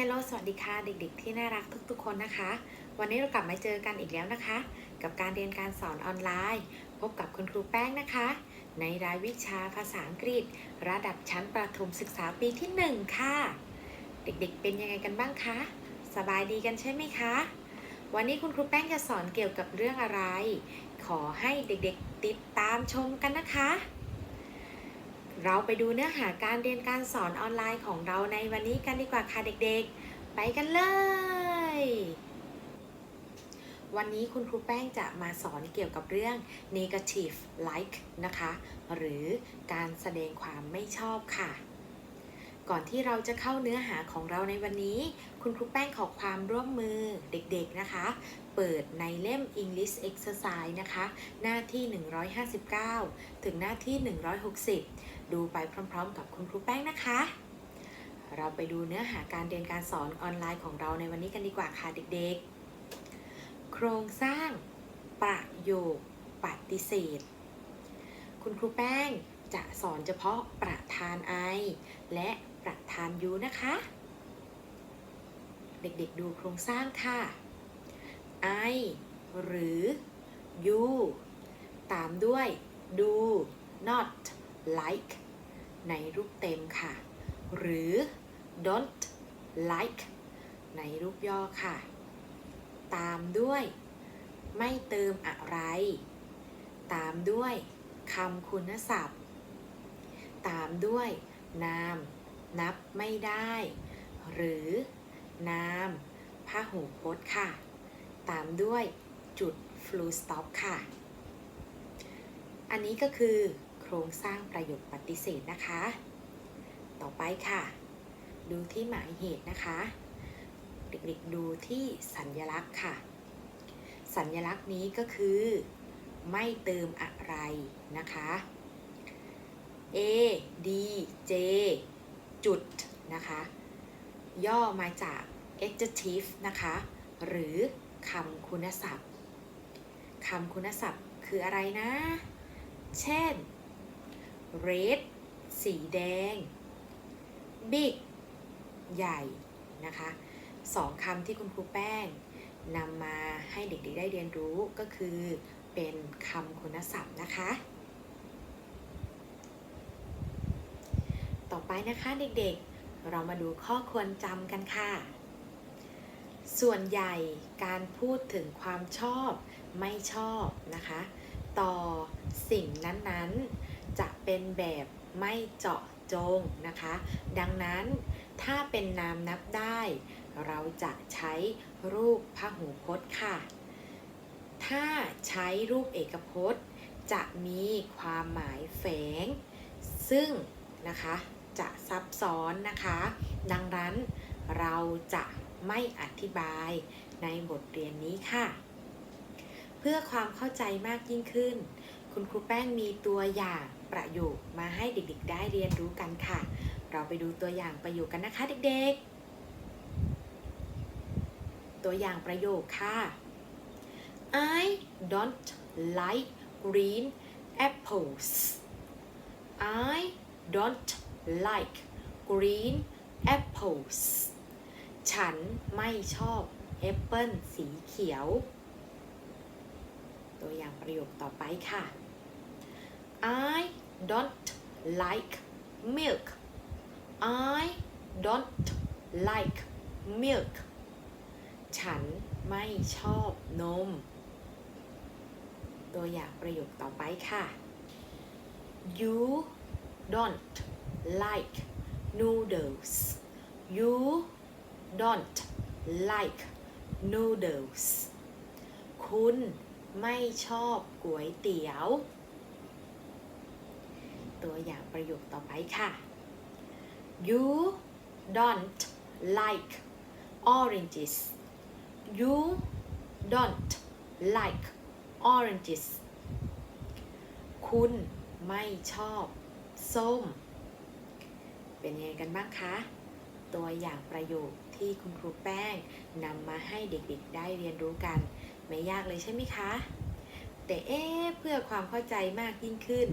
ฮลโลสวัสดีค่ะเด็ก ๆ ที่น่ารักทุกๆ คนนะคะ วันนี้เรากลับมาเจอกันอีกแล้วนะคะ กับการเรียนการสอนออนไลน์ พบกับคุณครูแป้งนะคะ ในรายวิชาภาษาอังกฤษ ระดับชั้นประถมศึกษาปีที่ 1 ค่ะ เด็กๆ เป็นยังไงกันบ้างคะ สบายดีกันใช่ไหมคะ วันนี้คุณครูแป้งจะสอนเกี่ยวกับเรื่องอะไร ขอให้เด็กๆ ติดตามชมกันนะคะ เราไปดูเนื้อหาการเรียนการสอนออนไลน์ของเราในวันนี้กันดีกว่าค่ะเด็กๆ ไปกันเลย วันนี้คุณครูแป้งจะมาสอนเกี่ยวกับเรื่อง negative like นะคะ หรือการแสดงความไม่ชอบค่ะ ก่อนที่เราจะเข้าเนื้อหาของเราในวันนี้ คุณครูแป้งขอความร่วมมือเด็กๆนะคะ เปิดในเล่ม English Exercise นะคะ หน้าที่ 159 ถึงหน้าที่ 160 ดูไปพร้อมๆ กับคุณครูแป้งนะคะ เราไปดูเนื้อหาการเรียนการสอนออนไลน์ของเราในวันนี้กันดีกว่าค่ะเด็กๆ โครงสร้างประโยคปฏิเสธ คุณครูแป้งจะสอนเฉพาะประธาน I และประธาน U นะคะ เด็กๆดูโครงสร้างค่ะ I หรือ you ตามด้วย do not like ในรูปเต็มค่ะ หรือ don't like ในรูปย่อค่ะ ตามด้วย ไม่เติมอะไร ตามด้วยคำคุณศัพท์ ตามด้วยนาม นับไม่ได้ หรือนามพหูพจน์ค่ะ ตามด้วยจุด full stop ค่ะ อันนี้ก็คือ โครงสร้างประโยคปฏิเสธนะคะ ต่อไปค่ะ ดูที่หมายเหตุนะคะ เด็กๆดูที่สัญลักษณ์ค่ะ สัญลักษณ์นี้ก็คือ ไม่เติมอะไรนะคะ A D J จุดนะคะ ย่อมาจาก adjective นะคะ หรือคำคุณศัพท์คำคุณศัพท์คืออะไรนะ เช่น red สีแดง big ใหญ่นะคะสองคำที่คุณครูแป้งนำมาให้เด็กๆได้เรียนรู้ก็คือเป็นคำคุณศัพท์นะคะ ต่อไปนะคะเด็กๆ เรามาดูข้อควรจำกันค่ะ ส่วนใหญ่การพูดถึงความชอบไม่ชอบนะคะ ต่อสิ่งนั้นๆ จะเป็นแบบไม่เจาะจงนะคะ ดังนั้นถ้าเป็นนามนับได้ เราจะใช้รูปพหูพจน์ค่ะ ถ้าใช้รูปเอกพจน์ จะมีความหมายแฝง ซึ่งนะคะจะซับซ้อนนะคะ ดังนั้นเราจะไม่อธิบายในบทเรียนนี้ค่ะ เพื่อความเข้าใจมากยิ่งขึ้น คุณครูแป้งมีตัวอย่างประโยคมาให้เด็กๆ ได้เรียนรู้กันค่ะ เราไปดูตัวอย่างประโยคกันนะคะเด็กๆ ตัวอย่างประโยคค่ะ I don't like green apples I don't like green apples ฉันไม่ชอบแอปเปิลสีเขียว ตัวอย่างประโยคต่อไปค่ะ I don't like milk I don't like milk ฉันไม่ชอบนม ตัวอย่างประโยคต่อไปค่ะ You don't like noodles You don't like noodles คุณไม่ชอบก๋วยเตี๋ยว ตัวอย่างประโยคต่อไปค่ะ You don't like oranges You don't like oranges คุณไม่ชอบส้ม เป็นยังไงกันบ้างคะ ตัวอย่างประโยคที่คุณครูแป้งนำมาให้เด็กๆได้เรียนรู้กัน ไม่ยากเลยใช่ไหมคะ แต่เอ๊ะเพื่อความเข้าใจมากยิ่งขึ้น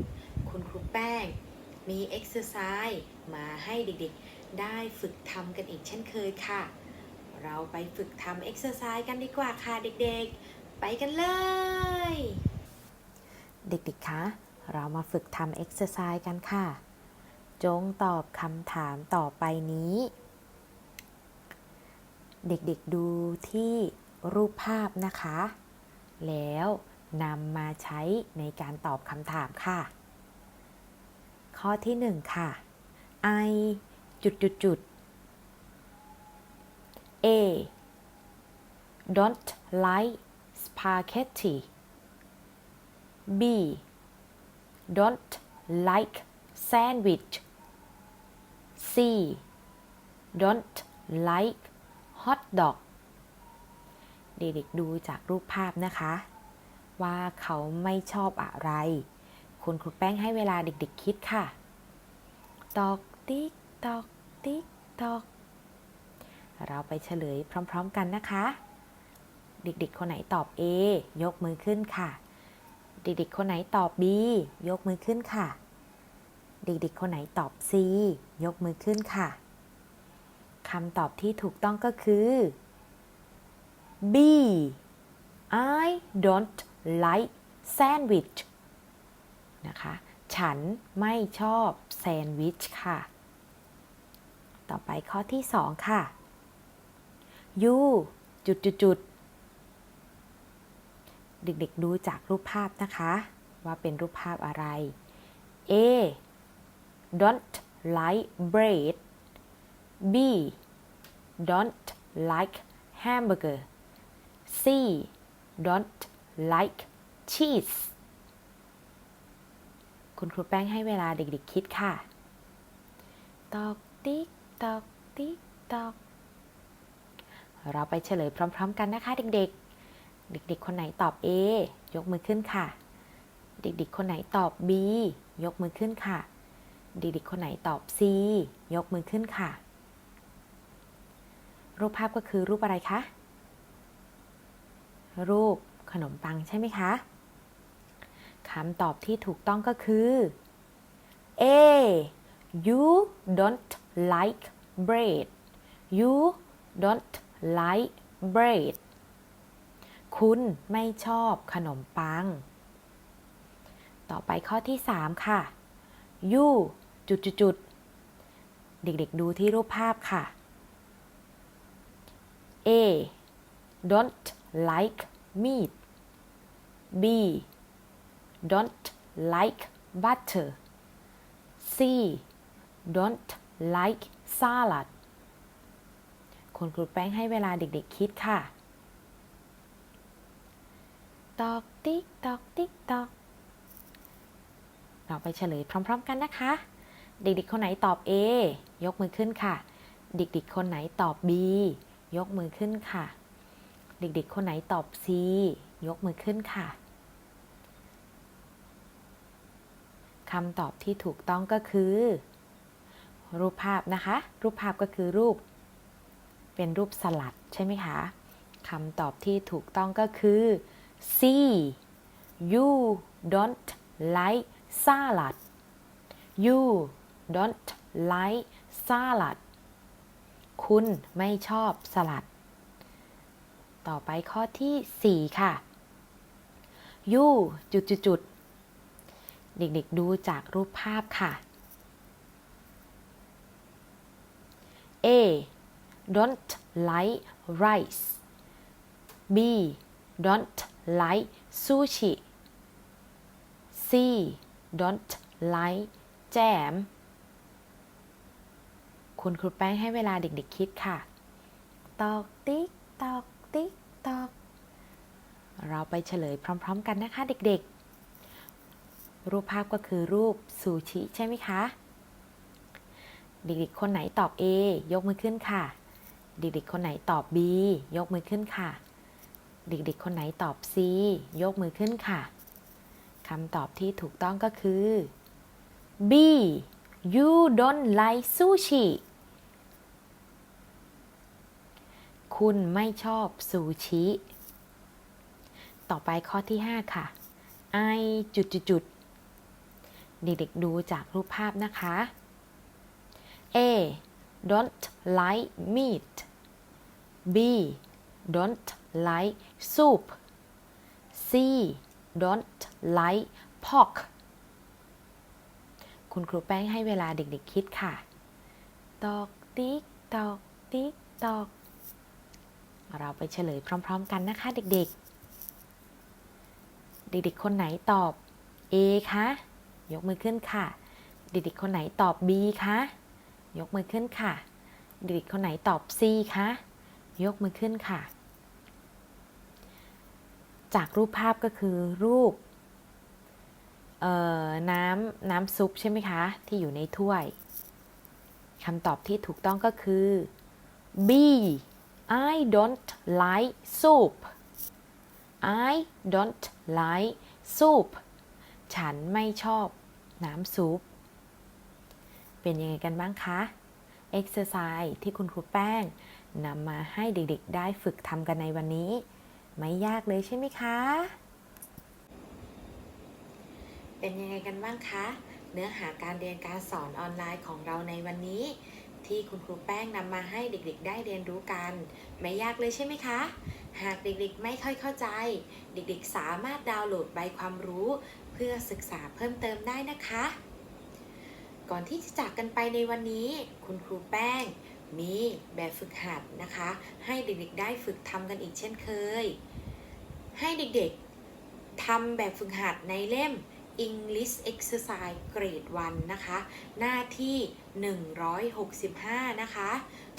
แป้ง มี exercise มาให้เด็กๆ ได้ฝึกทำกันอีกเช่นเคยค่ะ เราไปฝึกทำเอ็กซ์ไซส์กันดีกว่าค่ะเด็กๆ ไปกันเลย เด็กๆ คะ เรามาฝึกทำเอ็กซ์ไซส์กันค่ะ จงตอบคำถามต่อไปนี้ เด็กๆ ดูที่รูปภาพนะคะ แล้วนำมาใช้ในการตอบคำถามค่ะ ข้อที่หนึ่งค่ะ I จุดจุดจุด A don't like spaghetti B don't like sandwich C don't like hot dog เด็กๆดูจากรูปภาพนะคะ ว่าเขาไม่ชอบอะไร คุณครูแป้งให้เวลาเด็กๆคิดค่ะตอกติ๊กตอกติ๊กตอก เราไปเฉลยพร้อมๆกันนะคะ เด็กๆ คนไหนตอบ A ยกมือขึ้นค่ะ เด็กๆ คนไหนตอบ B ยกมือขึ้นค่ะ เด็กๆ คนไหนตอบ C ยกมือขึ้นค่ะคำตอบที่ถูกต้องก็คือ B I don't like sandwich นะคะ ฉันไม่ชอบแซนด์วิชค่ะ ต่อไปข้อที่ 2 ค่ะ You จุดจุดจุดเด็กๆดูจากรูปภาพนะคะ ว่าเป็นรูปภาพอะไร A don't like bread B don't like hamburger C don't like cheese คุณครูแป้งให้เวลาเด็ก ๆ คิดค่ะ ตอกติ๊ก ตอกติ๊ก ตอก เราไปเฉลยพร้อม ๆ กันนะคะ เด็ก ๆ เด็ก ๆ คนไหนตอบ A ยกมือขึ้นค่ะ เด็ก ๆ คนไหนตอบ B ยกมือขึ้นค่ะ เด็ก ๆ คนไหนตอบ C ยกมือขึ้นค่ะ รูปภาพก็คือรูปอะไรคะ รูปขนมปังใช่ไหมคะ คำตอบที่ถูกต้องก็คือ A you don't like bread you don't like bread คุณไม่ชอบขนมปัง ต่อไปข้อที่ 3 ค่ะ you จุดจุดจุดเด็กๆดูที่รูปภาพค่ะ A don't like meat B don't like butter C don't like salad คุณครูแป้งให้เวลาเด็กๆคิดค่ะ ตอกติ๊กตอกติ๊กตอก เราไปเฉลยพร้อมๆกันนะคะ เด็กๆคนไหนตอบ A ยกมือขึ้นค่ะ เด็กๆคนไหนตอบ B ยกมือขึ้นค่ะ เด็กๆคนไหนตอบ C ยกมือขึ้นค่ะ คำตอบที่ถูกต้องก็คือ รูปภาพนะคะ รูปภาพก็คือรูป เป็นรูปสลัดใช่ไหมคะคำตอบที่ถูกต้องก็คือ C you don't like salad you don't like salad คุณไม่ชอบสลัด ต่อไปข้อที่ 4 ค่ะ you จุดจุดจุด เด็กๆดูจากรูปภาพค่ะ A don't like rice B don't like sushi C don't like jam คุณครูแป้งให้เวลาเด็กๆคิดค่ะ ตอกติ๊ก ตอกติ๊ก ตอก เราไปเฉลยพร้อม ๆ กันนะคะเด็กๆ รูปภาพก็คือรูปซูชิใช่ไหมคะ เด็กๆคนไหนตอบ A ยกมือขึ้นค่ะ เด็กๆคนไหนตอบ B ยกมือขึ้นค่ะ เด็กๆคนไหนตอบ C ยกมือขึ้นค่ะคำตอบที่ถูกต้องก็คือ B you don't like sushi คุณไม่ชอบซูชิ ต่อไปข้อที่ 5 ค่ะ I จุดจุดจุด เด็กๆดูจากรูปภาพนะคะ A don't like meat B don't like soup C don't like pork คุณครูแป้งให้เวลาเด็กๆคิดค่ะตอกติ๊กตอกติ๊กตอก เราไปเฉลยพร้อม ๆ กันนะคะเด็กๆ เด็กๆ คนไหนตอบ A คะ ยกมือขึ้นค่ะ เด็กๆคนไหนตอบ B คะยกมือขึ้นค่ะ เด็กๆคนไหนตอบ C คะยกมือขึ้นค่ะ จากรูปภาพก็คือรูปน้ำน้ำซุปใช่ไหมคะ ที่อยู่ในถ้วยคำตอบที่ถูกต้องก็คือ B I don't like soup I don't like soup ฉันไม่ชอบ น้ำซุป เป็นยังไงกันบ้างคะ exercise ที่คุณครูแป้งนำมาให้เด็กๆ ได้ฝึกทำกันในวันนี้ ไม่ยากเลยใช่ไหมคะ เป็นยังไงกันบ้างคะ เนื้อหาการเรียนการสอนออนไลน์ของเราในวันนี้ ที่คุณครูแป้งนำมาให้เด็กๆ ได้เรียนรู้กัน ไม่ยากเลยใช่ไหมคะ หากเด็กๆ ไม่ค่อยเข้าใจ เด็กๆ สามารถดาวน์โหลดใบความรู้ เพื่อศึกษาเพิ่มเติมได้นะคะ ก่อนที่จะจากกันไปในวันนี้ คุณครูแป้งมีแบบฝึกหัดนะคะ ให้เด็กๆได้ฝึกทำกันอีกเช่นเคย ให้เด็กๆทำแบบฝึกหัดในเล่ม English Exercise Grade 1 นะคะ หน้าที่ 165 นะคะ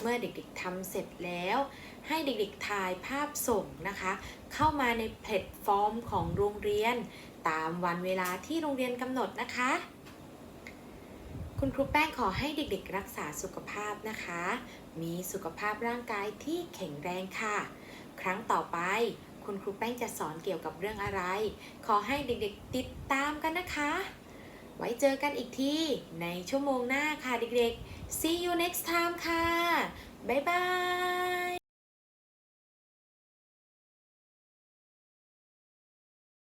เมื่อเด็กๆทำเสร็จแล้ว ให้เด็กๆถ่ายภาพส่งนะคะ เข้ามาในแพลตฟอร์มของโรงเรียน ตามวันเวลาที่โรงเรียนกำหนดนะคะ คุณครูแป้งขอให้เด็กๆ รักษาสุขภาพนะคะ มีสุขภาพร่างกายที่แข็งแรงค่ะ ครั้งต่อไปคุณครูแป้งจะสอนเกี่ยวกับเรื่องอะไร ขอให้เด็กๆติดตามกันนะคะ ไว้เจอกันอีกทีในชั่วโมงหน้าค่ะเด็กๆ see you next time ค่ะ บ๊ายบาย